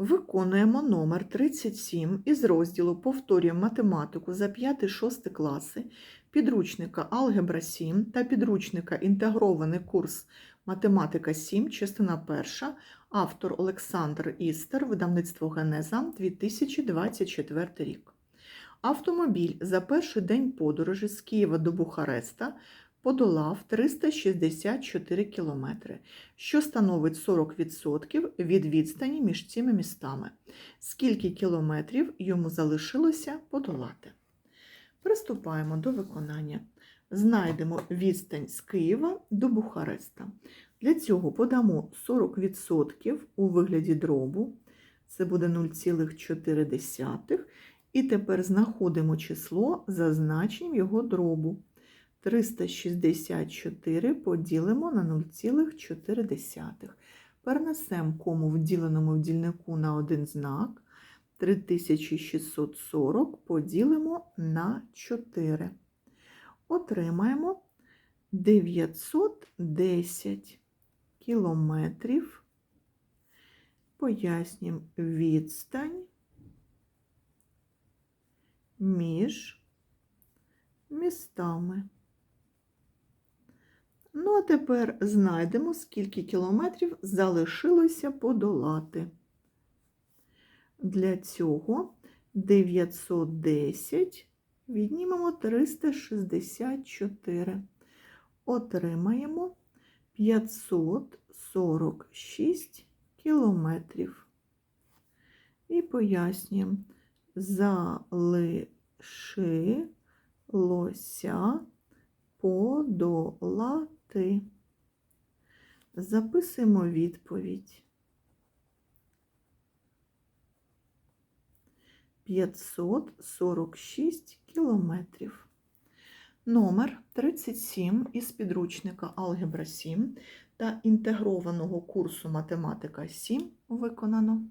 Виконуємо номер 37 із розділу Повторюємо математику за 5-6 класи підручника Алгебра 7 та підручника Інтегрований курс Математика 7, частина 1, автор Олександр Істер, видавництво Генеза 2024 рік. Автомобіль за перший день подорожі з Києва до Бухареста подолав 364 кілометри, що становить 40% від відстані між цими містами. Скільки кілометрів йому залишилося подолати? Приступаємо до виконання. Знайдемо відстань з Києва до Бухареста. Для цього подамо 40% у вигляді дробу, це буде 0,4. І тепер знаходимо число за значенням його дробу. 364 поділимо на 0,4. Перенесемо кому в діленому в дільнику на один знак. 3640 поділимо на 4. Отримаємо 910 кілометрів. Пояснюємо відстань між містами. Ну, а тепер знайдемо, скільки кілометрів залишилося подолати. Для цього 910 віднімемо 364. Отримаємо 546 кілометрів. І пояснюємо, залишилося подолати. Записуємо відповідь. 546 кілометрів. Номер 37 із підручника Алгебра 7 та інтегрованого курсу Математика 7 виконано.